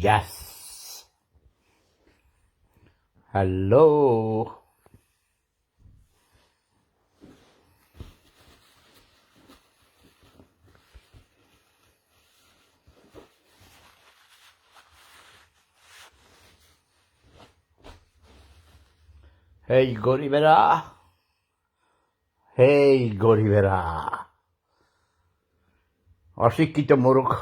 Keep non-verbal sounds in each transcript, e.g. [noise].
Yes. Hello. হেই গরিবেরা হেই গরিবেরা অশিক্ষিত মূর্খ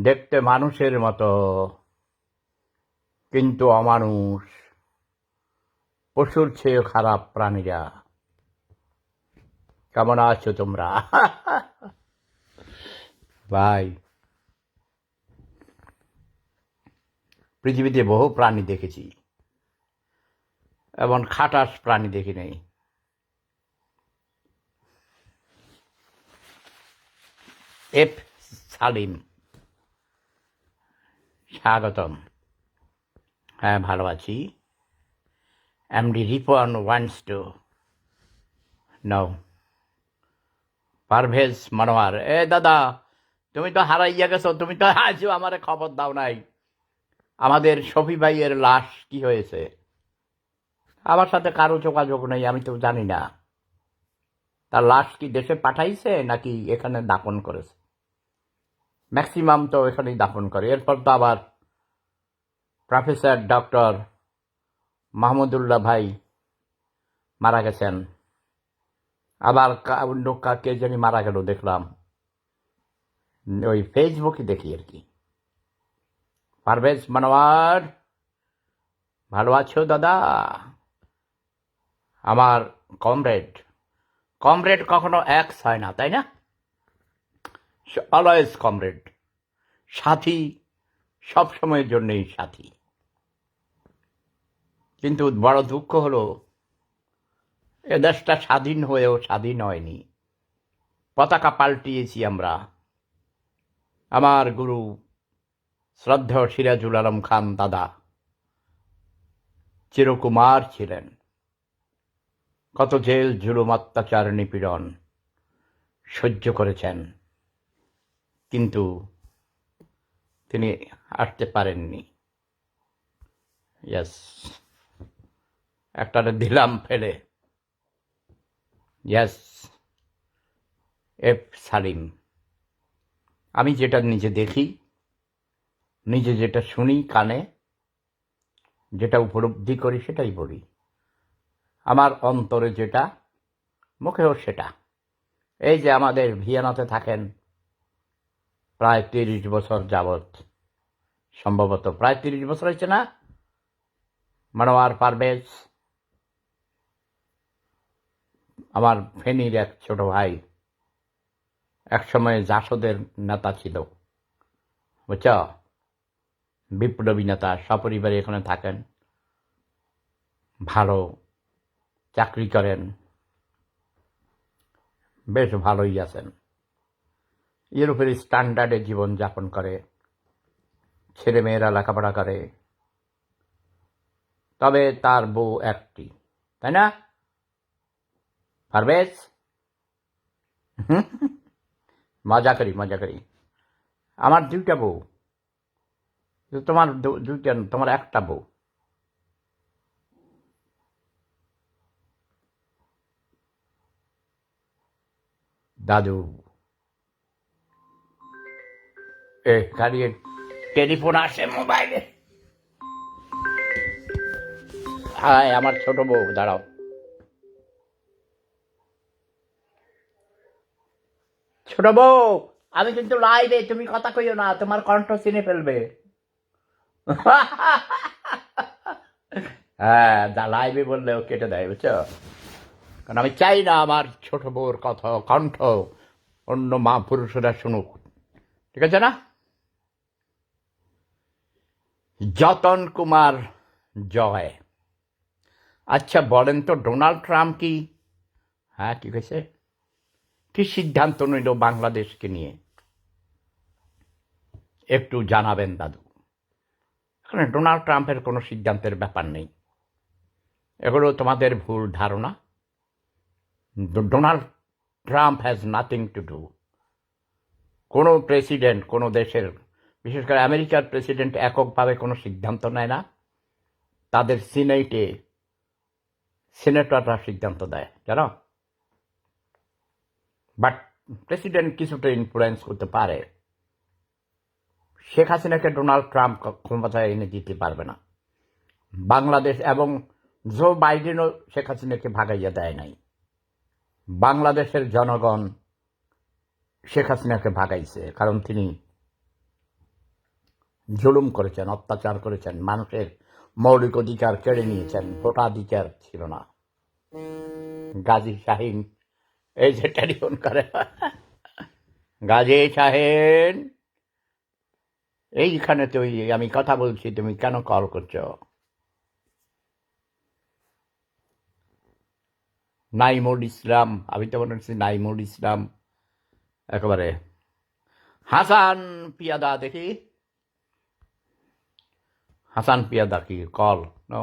দেখতে মানুষের মতো। কিন্তু অমানুষ, পশুর চেয়ে খারাপ প্রাণীরা। কেমন আছো তোমরা? [laughs] ভাই, পৃথিবীতে বহু প্রাণী দেখেছি। এবং খাটাস প্রাণী দেখি নাই। এফ সালিম। স্বাগতম। হ্যাঁ ভালো আছি। এম এমডি রিপন ওয়ান্স টু নও পারভেজ মনোয়ার এ, দাদা, তুমি তো হারাইয়া গেছো, তুমি তো আজও আমার খবর দাও নাই। আমাদের শফি ভাইয়ের লাশ কি হয়েছে? আমার সাথে কারও যোগাযোগ নেই, আমি তো জানি না। তার লাশ কি দেশে পাঠাইছে নাকি এখানে দাফন করেছে? ম্যাক্সিমাম তো এখানেই দাফন করে। এরপর তো আবার প্রফেসর ডক্টর মাহমুদুল্লাহ ভাই মারা গেছেন। আবার অন্য কা- কে জানি মারা গেল দেখলাম। ওই ফেসবুকে দেখি আর কি। পারভেজ মানোয়ার, ভালো আছো দাদা? আমার কমরেড কমরেড কখনো এক্স হয় না, তাই না? অলওয়েজ কমরেড সাথী সব সময়ের জন্যই সাথী। কিন্তু বড় দুঃখ হলো, এ দেশটা স্বাধীন হয়েও স্বাধীন হয়নি। পতাকা পাল্টিয়েছি আমরা। আমার গুরু শ্রদ্ধেয় সিরাজুল আলম খান দাদা চিরকুমার ছিলেন। কত জেল, জুলুম, অত্যাচার, নিপীড়ন সহ্য করেছেন। কিন্তু তিনি আসতে পারেননি। ইয়াস একটা দিলাম ফেলে। ইয়াস, এফ সালিম, আমি যেটা নিজে দেখি, নিজে যেটা শুনি কানে, যেটা উপলব্ধি করি সেটাই বলি। আমার অন্তরে যেটা, মুখেও সেটা। এই যে আমাদের ভিয়েনাতে থাকেন প্রায় তিরিশ বছর যাবৎ। সম্ভবত প্রায় তিরিশ বছর হয়েছে না? মানোয়ার পারভেজ। আমার ফেনীর এক ছোট ভাই একসময় জাসদের নেতা ছিল। বুঝছ? বিপ্লবী নেতা, সপরিবারে এখানে থাকেন। ভালো চাকরি করেন। বেশ ভালোই আছেন। ইউরোপের স্ট্যান্ডার্ডে জীবন যাপন করে ছেলে মেয়েরা লেখাপড়া করে। তবে তার বউ একটি, তাই না? পারভেজ? [laughs] মজা করি মজা করি। আমার দুইটা বউ। তোমার দুইটা তোমার একটা বউ। দাদু। এ খালি টেলিফোন আসে মোবাইলে। হায় আমার ছোট বউ দাঁড়াও। ছোট বউ আমি কিন্তু লাইভে তুমি কথা কইও না তোমার কণ্ঠ চিনে ফেলবে। [laughs] হ্যাঁ লাইভে বললেও কেটে দেয় বুঝছ? কারণ আমি চাই না আমার ছোট বউর কথা কণ্ঠ অন্য মা পুরুষরা শুনুক। ঠিক আছে না? যতন কুমার জয়। আচ্ছা বলেন তো ডোনাল্ড ট্রাম্প কি? হ্যাঁ কি হয়েছে কি সিদ্ধান্ত নিল বাংলাদেশকে নিয়ে? একটু জানাবেন, দাদু। এখানে ডোনাল্ড ট্রাম্পের কোনো সিদ্ধান্তের ব্যাপার নেই। এগুলো তোমাদের ভুল ধারণা। Donald Trump has nothing to do কোনো প্রেসিডেন্ট, কোনো দেশের বিশেষ করে আমেরিকার প্রেসিডেন্ট এককভাবে কোনো সিদ্ধান্ত নেয় না। তাদের সিনেটে সিনেটররা সিদ্ধান্ত দেয়, জানো? বাট প্রেসিডেন্ট কিছুটা ইনফ্লুয়েন্স করতে পারে। শেখ হাসিনাকে ডোনাল্ড ট্রাম্প ক্ষমতায় এনে দিতে পারবে না। বাংলাদেশ এবং জো বাইডেনও শেখ হাসিনাকে ভাগাইয়া দেয় নাই। বাংলাদেশের জনগণ শেখ হাসিনাকে ভাগাইছে, কারণ তিনি জুলুম করেছেন, অত্যাচার করেছেন, মানুষের মৌলিক অধিকার কেড়ে নিয়েছেন, ভোটাধিকার ছিল না। গাজী শাহিন, এই যে টেলিফোন করে। গাজী শাহিন, এইখানে তুই আমি কথা বলছি, তুমি কেন কল করছ? নাইমুল ইসলাম, আমি তো মনে হচ্ছে নাইমুল ইসলাম, একেবারে হাসান পিয়াদা দেখি। হাসান পিয়াদা কি কল নো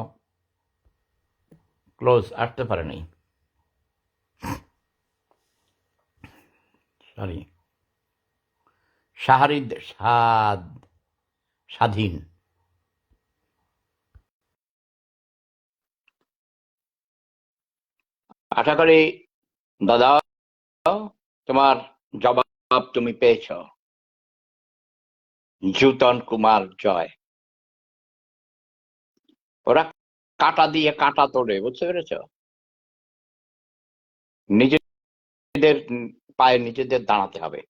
ক্লোজ আসতে পারেনি। সরি শাহরিদ সাদ, স্বাধীন। আশা করি দাদা, তোমার জবাব তুমি পেয়েছ। জুতন কুমার জয়। ওরা কাটা দিয়ে কাটা তোলে, বুঝতে পেরেছ? নিজেদের পায়ে নিজেদের দাঁড়াতে হবে।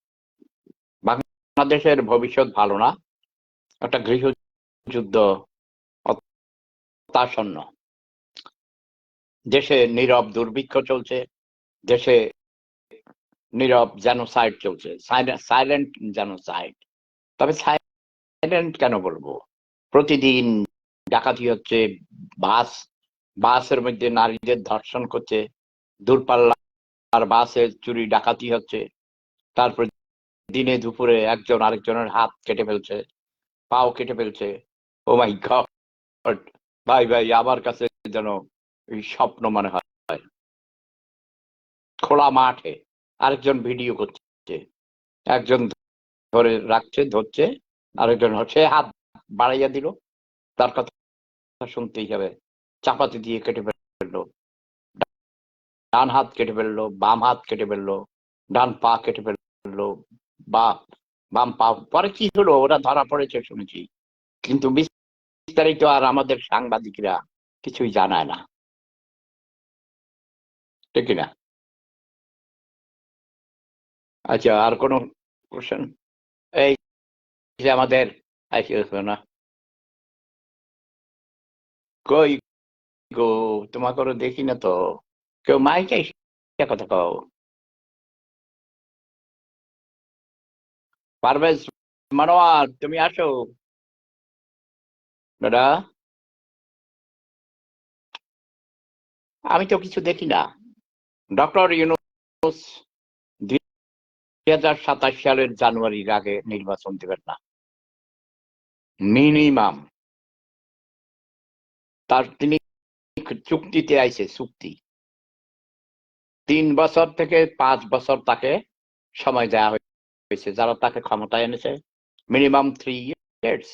বাংলাদেশের ভবিষ্যৎ ভালো না। একটা গৃহযুদ্ধ অত্যাসন্ন দেশে নীরব দুর্ভিক্ষ চলছে, দেশে নীরব জেনোসাইড চলছে সাইলেন্ট জেনোসাইড তবে সাইলেন্ট কেন বলব? প্রতিদিন ডাকাতি হচ্ছে, বাস, বাসের মধ্যে নারীদের ধর্ষণ করছে, দূরপাল্লার বাসে চুরি, ডাকাতি হচ্ছে, তারপর দিনে দুপুরে একজন আরেকজনের হাত কেটে ফেলছে, পাও কেটে ফেলছে। ও মাই গড ভাই ভাই, আমার কাছে যেন স্বপ্ন মনে হয়। খোলা মাঠে আরেকজন ভিডিও করছে, একজন ধরে রাখছে, ধরছে, আরেকজন হচ্ছে হাত বাড়াইয়া দিল, তার কথা শুনতেই হবে। চাপাতি দিয়ে কেটে ফেলল। ডান হাত কেটে ফেলল, বাম হাত কেটে ফেলল, ডান পা কেটে ফেলল, বা বাম পা, পরে কি হলো? ওরা ধরা পড়েছে শুনেছি। কিন্তু বিস্তারিত আর আমাদের সাংবাদিকরা কিছুই জানায় না। ঠিক না? আচ্ছা আর কোনো কোশ্চেন এই যে আমাদের না? কই গো তোমাকে দেখি না তো। কেউ মাইকে কথা কও। পারভেজ মানোয়ার, তুমি আসো। দাদা? আমি তো কিছু দেখি না। ডক্টর ইউনুস দুই হাজার সাতাশ সালের জানুয়ারির আগে নির্বাচন দেবেন না। মিনিমাম। তার তিনি চুক্তিতে আইছে, চুক্তি। তিন বছর থেকে পাঁচ বছর তাকে সময় দেওয়া হয়েছে, যারা তাকে ক্ষমতায় এনেছে। মিনিমাম থ্রি ইয়ার্স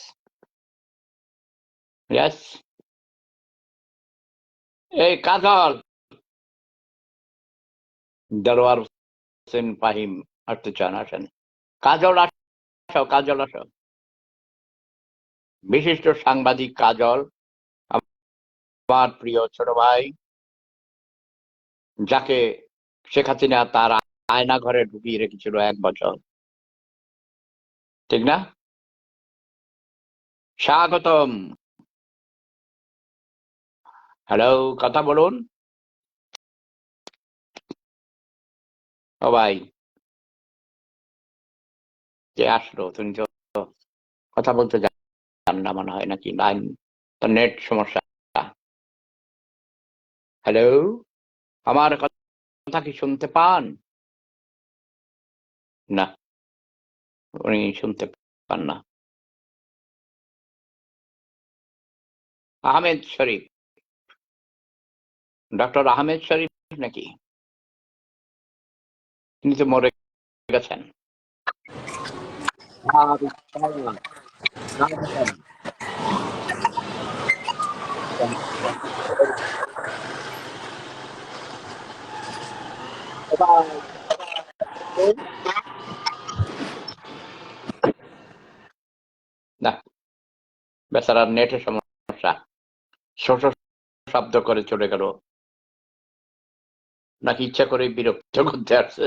এই কাজল! দেলোয়ার হোসেন ফাহিম আসতে চান, আসেন। কাজল, আসো কাজল, আসো। বিশিষ্ট সাংবাদিক কাজল আমার প্রিয় ছোট ভাই, যাকে শেখ হাসিনা তার আয়না ঘরে ঢুকিয়ে রেখেছিল এক বছর। ঠিক না? স্বাগতম। হ্যালো কথা বলুন। ও ভাই। যে আসলো, তুমি তো কথা বলতে জান না মনে হয় নাকি, লাইন নেট সমস্যা। হ্যালো? আমার কথা কি শুনতে পান? না, উনি শুনতে পান না। আহমেদ শরীফ। ডক্টর আহমেদ শরীফ নাকি? তিনি তো মরে গেছেন। না, বেচারার নেটের সমস্যা। শোষ শব্দ করে চলে গেল। নাকি ইচ্ছা করে বিরক্ত করতে আসছে।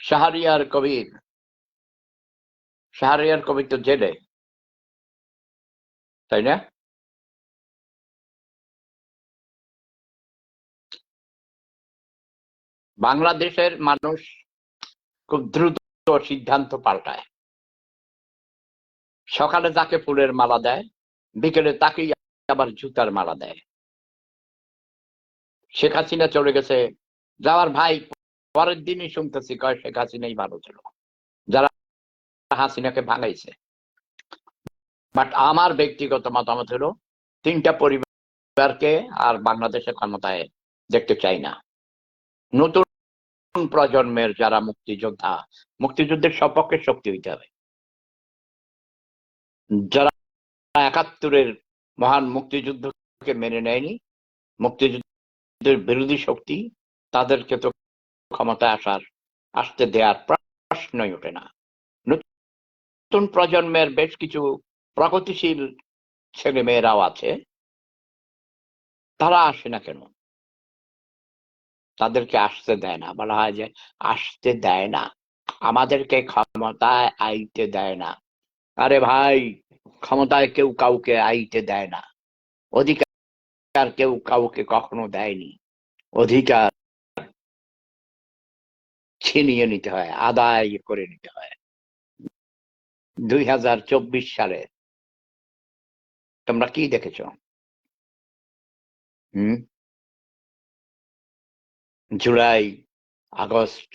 শাহরিয়ার কবির শাহরিয়ার কবির তো জেলে, তাই না? বাংলাদেশের মানুষ খুব দ্রুত সিদ্ধান্ত পাল্টায়। সকালে তাকে ফুলের মালা দেয়, বিকেলে তাকেই আবার জুতার মালা দেয়। শেখ হাসিনা চলে গেছে। যাওয়ার ভাই, পরের দিনই শুনতেছি, কয় শেখ হাসিনাই ভালো ছিল। যারা হাসিনাকে ভাঙাইছে। বাট আমার ব্যক্তিগত মতামত হলো, তিনটা পরিবারকে আর বাংলাদেশের ক্ষমতায় দেখতে চাই না। নতুন প্রজন্মের যারা মুক্তিযোদ্ধা, মুক্তিযুদ্ধের সপক্ষে শক্তি হইতে হবে। যারা একাত্তরের মহান মুক্তিযুদ্ধকে মেনে নেয়নি, মুক্তিযুদ্ধের বিরোধী শক্তি, তাদেরকে তো ক্ষমতায় আসার, আসতে দেওয়ার প্রশ্নই ওঠে না। নতুন প্রজন্মের বেশ কিছু প্রগতিশীল ছেলে মেয়েরাও আছে। তারা আসে না কেন? তাদেরকে আসতে দেয় না। বলা হয় যে আসতে দেয় না। আমাদেরকে ক্ষমতায় আইতে দেয় না। আরে ভাই, ক্ষমতায় কেউ কাউকে আইতে দেয় না। অধিকার কেউ কাউকে কখনো দেয়নি। অধিকার ছিনিয়ে নিতে হয়, আদায় করে নিতে হয়। দুই হাজার চব্বিশ সালে তোমরা কি দেখেছ? হুম? জুলাই, আগস্ট,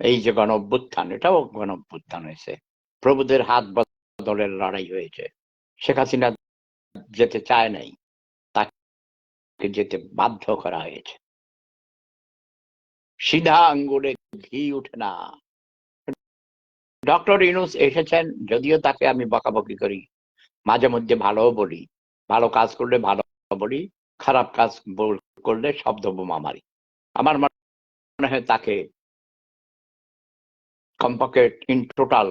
এই যে গণ অভ্যুত্থান এটাও গণ অভ্যুত্থান হয়েছে। প্রভুদের হাত বদলের লড়াই হয়েছে। শেখ হাসিনা যেতে চায় নাই, তাকে যেতে বাধ্য করা হয়েছে। সিধা আঙ্গুলে ঘি উঠে না। ডক্টর ইনুস এসেছেন, যদিও তাকে আমি বকাবকি করি। মাঝে মধ্যে ভালো বলি। ভালো কাজ করলে ভালো বলি, খারাপ কাজ করলে শব্দ বোমা মারি আমার মনে হয় তাকে কমপক্ষে ইন টোটাল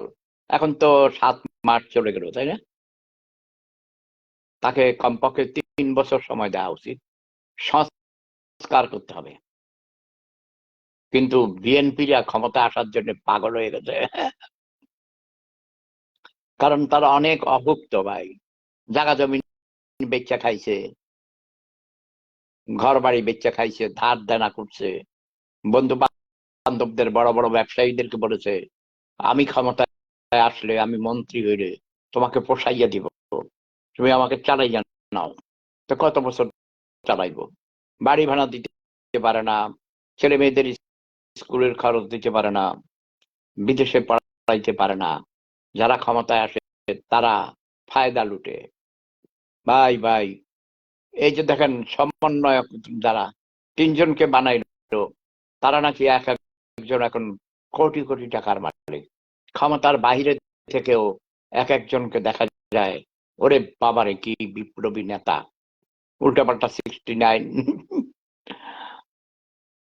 এখন তো সাত মাস চলে গেল, তাই না? তাকে কমপক্ষে তিন বছর সময় দেওয়া উচিত। সংস্কার করতে হবে। কিন্তু বিএনপিরা ক্ষমতা আসার জন্য পাগল হয়ে গেছে। কারণ তারা অনেক অভুক্ত ভাই। জায়গা জমি বেচা খাইছে। ঘর বাড়ি বেচা খাইছে, ধার দেনা করছে বন্ধু বান্ধবদের বড় বড় ব্যবসায়ীদেরকে বলেছে, আমি ক্ষমতায় আসলে আমি মন্ত্রী হইলে তোমাকে পোষাইয়া দিব। তুমি আমাকে চালাইয়া নাও। তো কত বছর চালাইবো? বাড়ি ভাড়া দিতে পারে না ছেলে মেয়েদের স্কুলের খরচ দিতে পারে না, বিদেশে পড়াইতে পারে না, যারা ক্ষমতায় আসে তারা ফায়দা লুটে। ভাই ভাই এই যে দেখেন, সমন্বয়ক যারা তিনজনকে বানাইল, তারা নাকি এক একজন এখন কোটি কোটি টাকার মালিক। ক্ষমতার বাহিরে থেকেও এক একজনকে দেখা যায়, ওরে বাবারে কি বিপ্লবী নেতা। উল্টাপাল্টা সিক্সটি নাইন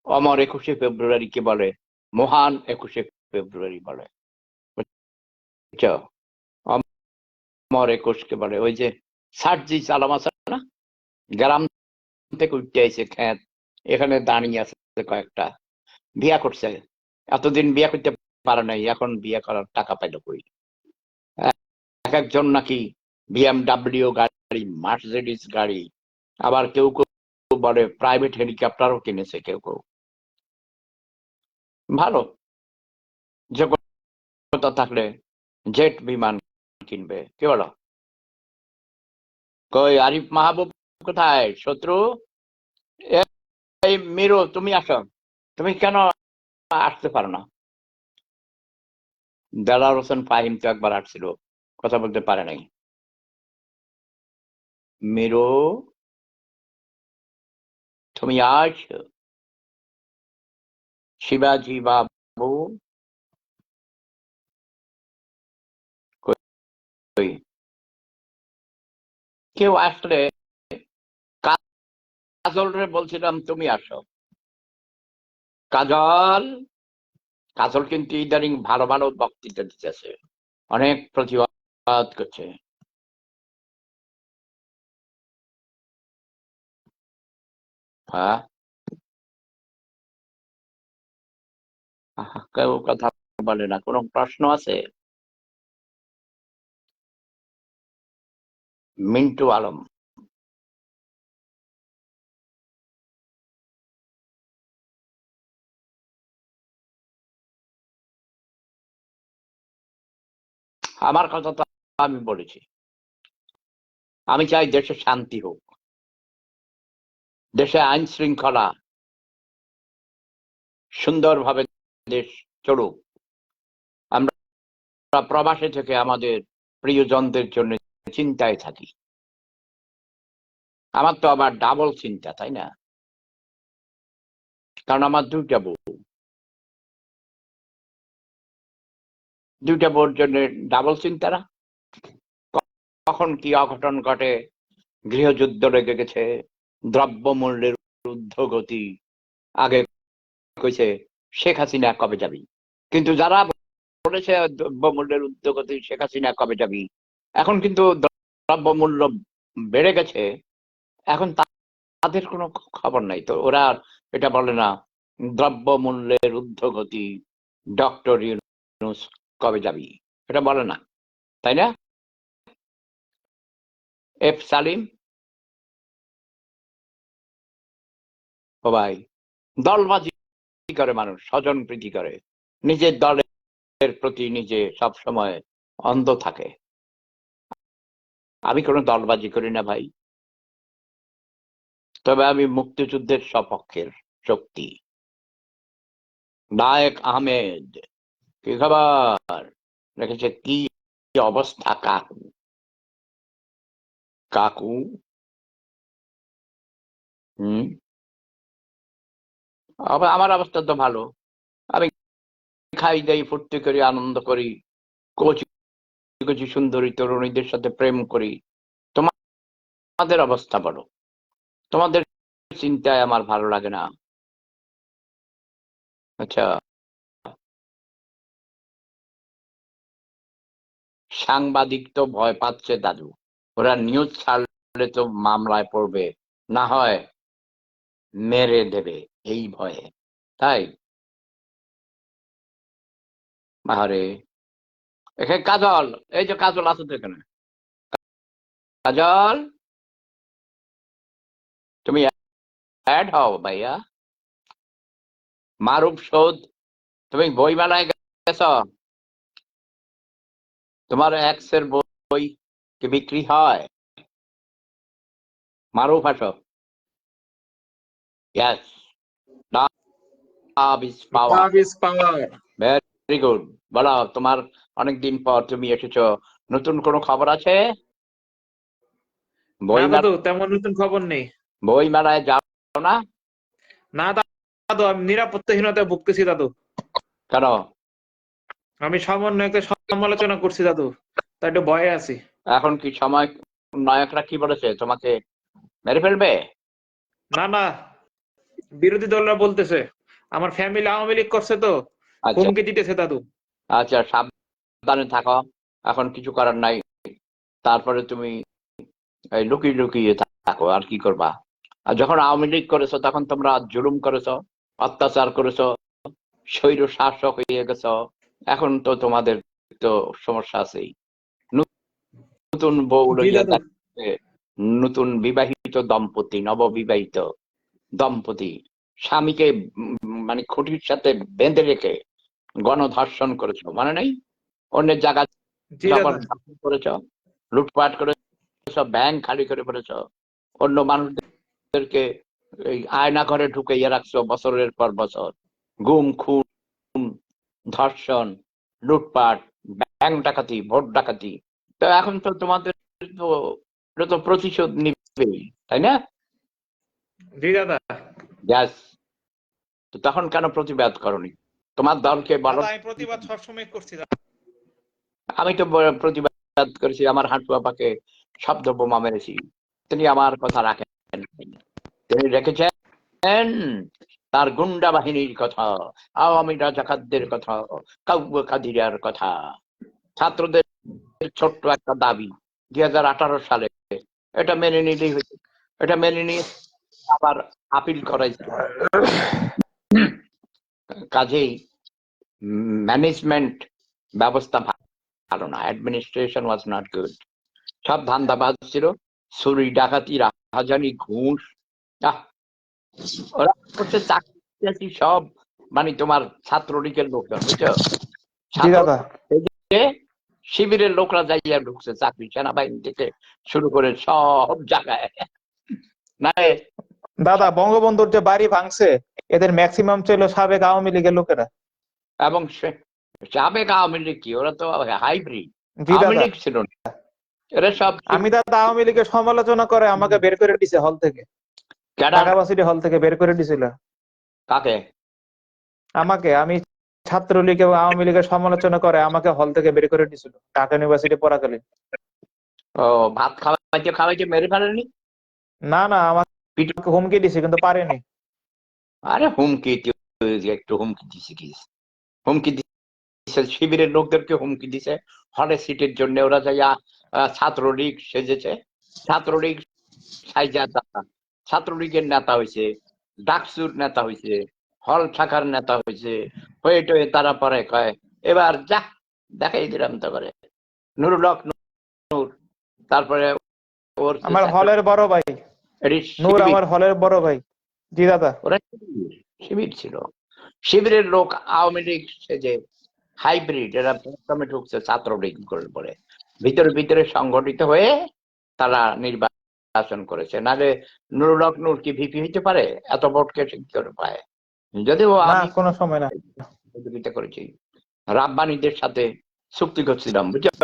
অমর একুশে ফেব্রুয়ারি কে বলে? মহান একুশে ফেব্রুয়ারি বলে। অমর একুশকে বলে? ওই যে সার্জি আছে না? গ্রাম থেকে উঠতে আইছে খ্যাত এখানে দাঁড়িয়ে আছে কয়েকটা। বিয়া করছে। এতদিন বিয়া করতে পারে নাই, এখন বিয়ে করার টাকা পাইল কই? এক একজন নাকি বিএমডাব্লিউ গাড়ি মার্সিডিস গাড়ি, আবার কেউ কেউ বলে প্রাইভেট হেলিকপ্টারও কিনেছে কেউ কেউ। ভালো। যোগ্যতা থাকলে জেট বিমান কিনবে। কি বলো? কই আরিফ মাহবুব? কোথায়? শত্রু? এই মিরো, তুমি আসো। তুমি কেন আসতে পারো না? দেলার হোসেন ফাহিম তো একবার আসছিল, কথা বলতে পারে নাই। মিরো, তুমি আছো? শিবাজি বাবু? কেউ আসলে কাজল রে বলছিলাম, তুমি আসো। কাজল কাজল কিন্তু ইদানিং ভালো ভালো বক্তৃতা দিতেছে। অনেক প্রতিবাদ করছে। হ্যাঁ? কেউ কথা বলে না, কোনো প্রশ্ন আছে? মিন্টু আলম। আমার কথা তো আমি বলেছি। আমি চাই দেশে শান্তি হোক। দেশে আইন শৃঙ্খলা সুন্দরভাবে দেশ চলুক। আমরা প্রবাসে থেকে আমাদের প্রিয়জনদের জন্য চিন্তায় থাকি। আমার তো আবার ডাবল চিন্তা, তাই না? কারণ আমার দুইটা বউ। দুইটা বউর জন্য ডাবল চিন্তা না কখন কি অঘটন ঘটে, গৃহযুদ্ধ লেগে গেছে, দ্রব্যমূল্যের ঊর্ধ্বগতি আগে কইছে শেখ হাসিনা কবে যাবি? কিন্তু যারা বলেছে দ্রব্যমূল্যের ঊর্ধ্বগতি শেখ হাসিনা কবে যাবি, এখন কিন্তু দ্রব্যমূল্য বেড়ে গেছে, এখন তাদের কোনো খবর নাই তো। ওরা এটা বলে না, দ্রব্যমূল্যের ঊর্ধ্বগতি ডক্টর ইউনুস কবে যাবি? এটা বলে না, তাই না? এফ সালিম। ও ভাই, দলবাজি করে মানুষ, স্বজন প্রীতি করে। নিজের দলের প্রতি নিজে সব সময় অন্ধ থাকে। আমি কোনো দলবাজি করি না ভাই। তবে আমি মুক্তিযুদ্ধের সপক্ষের শক্তি। নায়ক আহমেদ। কি খবর? দেখেছে কি অবস্থা কাকু? কাকু? হুম? আমার অবস্থা তো ভালো। আমি খাই, দাই, ফুর্তি করি, আনন্দ করি, কচি কচি সুন্দরী তরুণীদের সাথে প্রেম করি। তোমাদের অবস্থা বলো তোমাদের চিন্তায় আমার ভালো লাগে না। আচ্ছা। সাংবাদিক তো ভয় পাচ্ছে দাদু। ওরা নিউজ ছাড়লে তো মামলায় পড়বে, না হয় মেরে দেবে এই ভয়ে, তাই? আরে এখানে কাজল, এই যে কাজল আছে তো এখানে। কাজল? তুমি অ্যাড হও ভাইয়া। মারুফ সৌদ, তুমি বইমেলায় গেছ? তোমার এক্সের বই কি বিক্রি হয় মারুফ আসো Yes. Love is power. Love is power. Very good. বলো তোমার অনেকদিন পর তুমি এসেছ নতুন কোনো খবর আছে বই দাদু তেমন নতুন খবর নেই বই মেলায় যাও না না দাদু আমি নিরাপত্তাহীনতায় ভুগতেছি দাদু কেন আমি সমন্বয়কে সমালোচনা করছি দাদু তাই একটু ভয়ে আছি। এখন কি সময় নায়করা কি বলেছে? তোমাকে মেরে ফেলবে? না না বিরোধী দলরা বলতেছে আমার ফ্যামিলি আওয়ামী লীগ করছে তো আচ্ছা। হুমকি দিতেছে দাদু। আচ্ছা সাবধানে থাকো এখন কিছু করার নাই। তারপরে তুমি লুকিয়ে লুকিয়ে থাকো আর কি করবা? আর যখন আওয়ামী লীগ করেছ তখন তোমরা জুলুম করেছ অত্যাচার করেছ স্বৈর শাসক হয়ে গেছো এখন তো তোমাদের তো সমস্যা আছেই। নতুন বউ লইয়া নতুন বিবাহিত দম্পতি নববিবাহিত দম্পতি স্বামীকে মানে খুঁটির সাথে বেঁধে রেখে গণধর্ষণ করেছ মানে নেই? অন্যের জায়গা করেছ লুটপাট করেছ ব্যাংক খালি করে ফেলেছ অন্য মানুষদেরকে এই আয়না ঘরে ঢুকে ইয়ে রাখছো বছরের পর বছর। গুম খুন ধর্ষণ লুটপাট ব্যাংক ডাকাতি ভোট ডাকাতি। তো এখন তো তোমাদের তো এটা তো প্রতিশোধ নিবে তাই না? জি দাদা। গ্যাস তো তখন কেন প্রতিবাদ করনি? তোমার দলকে বলো আমি প্রতিবাদ সবসময় করছি আমি তো প্রতিবাদ করেছি আমার হাঁটু আপাকে শব্দ বোমা মেরেছি। তিনি আমার কথা রাখেন। তিনি রেখেছেন তার গুন্ডা বাহিনীর কথা আওয়ামী রাজাকারদের কথা কাব্য কাদিরার কথা। ছাত্রদের ছোট্ট একটা দাবি দুই হাজার আঠারো সালে। এটা মেনে নিলেই হয়েছে। এটা মেনে নিয়ে আবার আপিল করাইছে কাজেই ম্যানেজমেন্ট ব্যবস্থা ভালো না। Administration was not good. সব ধান্দাবাজ ছিল। চুরি ডাকাতি রাহাজানি ঘুষ। ওরা করছে চাকরি সব। মানে তোমার ছাত্রলীগের লোকজন বুঝছ? শিবিরের লোকরা যাইয়া ঢুকছে চাকরি সেনাবাহিনী থেকে শুরু করে সব জায়গায়। না দাদা বঙ্গবন্ধুর যে বাড়ি ভাঙছে এদের ম্যাক্সিমাম ছিল সাবেক আওয়ামী লীগের লোকেরা। এবং সাবেক আওয়ামী লীগ কি? ওরা তো হাইব্রিড আওয়ামী লীগ ছিল না। এরা সব আমি দাদা আওয়ামী লীগের সমালোচনা করে আমাকে বের করে দিছে হল থেকে? ঢাকা ভার্সিটি হল থেকে বের করে দিছিল। কাকে? আমাকে আমি ছাত্রলীগ এবং আওয়ামী লীগের সমালোচনা করে আমাকে হল থেকে বের করে দিছিল ঢাকা ইউনিভার্সিটি পড়াকালীন। ও ভাত খাওয়াইতে খাওয়াইতে মেরে ফেলেনি? না না আমাকে পিটু- হুমকি দিছে কিন্তু পারেনি। আরে হুমকি একটু হুমকি দিছে কি? হুমকি দিছে শিবিরের লোকদেরকে হুমকি দিছে হলে সিটের জন্য ওরা যাইয়া আহ, ছাত্রলীগ সেজেছে। ছাত্রলীগ সাইজা ছাত্রলীগের নেতা হয়েছে ডাকসুর নেতা হয়েছে হল শাখার নেতা হয়েছে। হয়ে টয়ে তারা পরে কয় এবার যা দেখাই দিলাম তো করে। নুরুল হক নূর তারপরে ওর আমার হলের বড় ভাই। নূর। আমার হলের বড় ভাই। জি দাদা। ওরা শিবির ছিল। শিবিরের লোক আওয়ামী লীগ সেজে হাইব্রিড এরা প্রথমে ঢুকছে ছাত্রলীগ করে পরে। ভিতরে ভিতরে সংগঠিত হয়ে তারা নির্বাচন করেছে। নাহলে নুরুল হক নূর কি ভিপি হইতে পারে? এত ভোটকে ঠিক করে পায়? যদিও আমি কোনো সময় না। সহযোগিতা করেছি। রাব্বানীদের সাথে চুক্তি করছিলাম বুঝছ?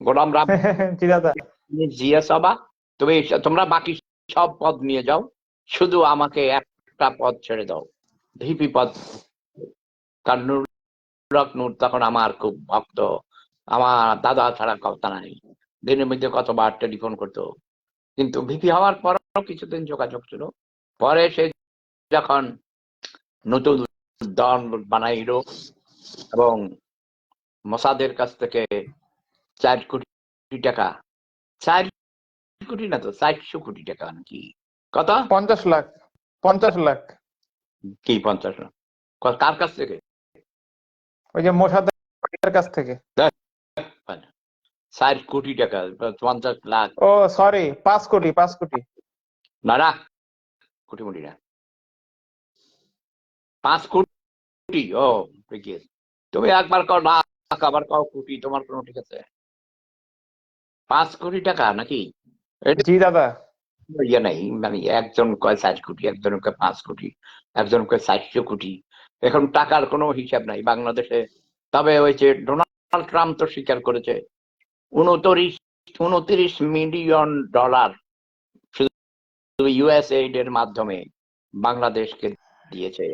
গোলাম রাব [laughs] জিয়া সভা তুমি তোমরা বাকি সব পদ নিয়ে যাও। শুধু আমাকে একটা পদ ছেড়ে দাও। ভিপি পদ। কারণ নূর তখন আমার খুব ভক্ত। আমার দাদা ছাড়া কথা নাই। দিনের মধ্যে কতবার টেলিফোন করতো। কিন্তু ভিপি হওয়ার পরও কিছুদিন যোগাযোগ ছিল। পরে সে যখন নতুন দল বানাইলো এবং মোসাদের কাছ থেকে চার কোটি টাকা চার কোটি না তো চারশো কোটি টাকা নাকি? কত? পঞ্চাশ লাখ পঞ্চাশ লাখ। কি পঞ্চাশ ক- কার কাছ থেকে? ওই যে মোসাদের কাছ থেকে। চার কোটি টাকা পঞ্চাশ লাখ। ও সরি পাঁচ কোটি পাঁচ কোটি। না না কোটি কোটি না পাঁচ কোটি? ও ঠিকই আছে। তুমি একবার কও লাখ আবার কও কোটি তোমার কোনো ঠিক আছে? পাঁচ কোটি টাকা নাকি? জি দাদা। ইয়ে নাই মানে একজন কয় চার কোটি একজন কয় পাঁচ কোটি একজন কয় চারশো কোটি। এখন টাকার কোনো হিসাব নাই বাংলাদেশে। তবে যে ডোনাল্ড ট্রাম্প তো স্বীকার করেছে উনত্রিশ উনত্রিশ মিলিয়ন ডলার শুধু ইউএস এইড এর মাধ্যমে বাংলাদেশকে দিয়েছে।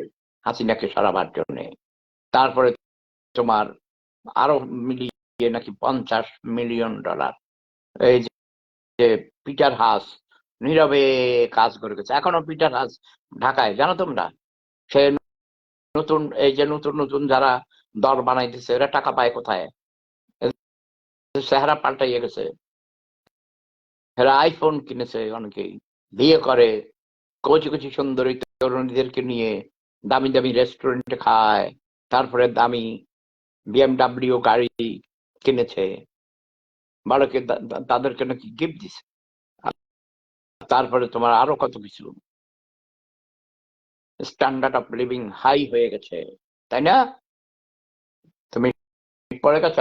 হাসিনাকে সরাবার জন্য। তারপরে তোমার আরও মিলিয়ে নাকি পঞ্চাশ মিলিয়ন ডলার। এই যে পিটার হাস নীরবে কাজ করে গেছে। এখনও পিটার হাস ঢাকায়, জানো তোমরা? সে নতুন, এই যে নতুন নতুন যারা দল বানাইতেছে এরা টাকা পায় কোথায়? চেহারা পাল্টাইয়ে গেছে। এরা আইফোন কিনেছে অনেকেই। বিয়ে করে কচি কচি, সুন্দরী তরুণীদেরকে নিয়ে দামি দামি রেস্টুরেন্টে খায়, তারপরে দামি বিএমডাব্লিউ গাড়ি কিনেছে বালকে তাদেরকে নাকি গিফট দিছে। তারপরে তোমার আরও কত কিছু। স্ট্যান্ডার্ড অফ লিভিং হাই হয়ে গেছে, তাই না? তুমি পড়ে গেছ?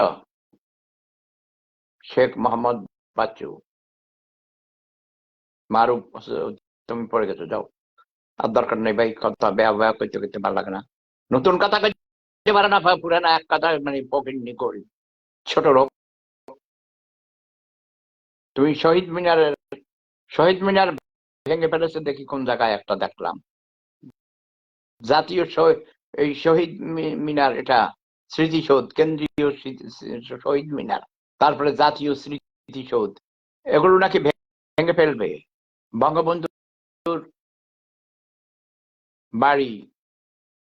শেখ মোহাম্মদ বাচ্চু, মারুফ, তুমি পড়ে গেছো, যাও। আর দরকার নেই ভাই, কথা ব্যয় বেয়া করতে করতে ভালো লাগে না। নতুন কথা কইতে পারে না পুরানা এক কথা মানে পকেটনি করি ছোট লোক। তুমি শহীদ মিনারের, শহীদ মিনার ভেঙে ফেলেছে দেখি কোন জায়গায় একটা দেখলাম। জাতীয় এই শহীদ মিনার এটা স্মৃতিসৌধ, কেন্দ্রীয় শহীদ মিনার, তারপরে জাতীয় স্মৃতিসৌধ, এগুলো নাকি ভেঙে ফেলবে। বঙ্গবন্ধুর বাড়ি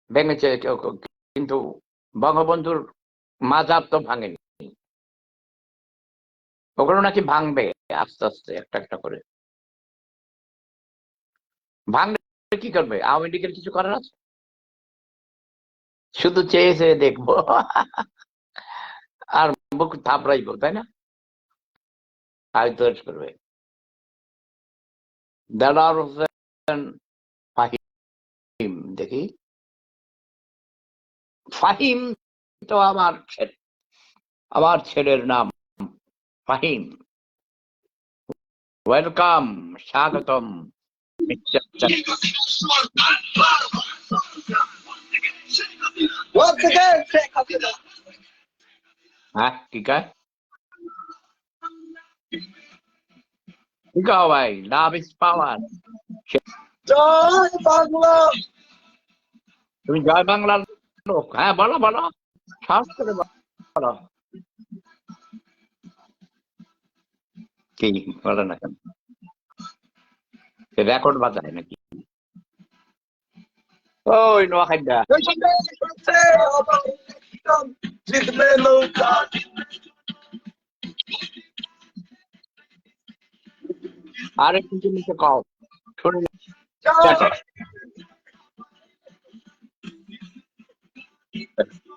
ভেঙেছে কিন্তু বঙ্গবন্ধুর মাজাব তো ভাঙেনি। ওগুলো নাকি ভাঙবে আস্তে আস্তে, একটা একটা করে। ভাঙলে কি করবে? আওয়ামী লীগের কিছু করার আছে? শুধু চেয়ে চেয়ে দেখব। আর বুক থাপড়াইবো, তাই না? আয়তোষ করবে। দেলার হোসেন দেখি। ফাহিম তো আমার ছেলে। আমার ছেলের নাম ফাহিম। ওয়েলকাম স্বাগতম. হ্যাঁ কি কয়? কি কও ভাই? Love is power Joy Bangla. তুমি জয় বাংলার লোক। হ্যাঁ বলো বলো। সাহস করে বলো। কি বলো না কেন? রেকর্ড বাজায় নাকি? ওই নোয়াখাইদা জিতবে নৌকা। আরে কিছু নিচে কও শুনি people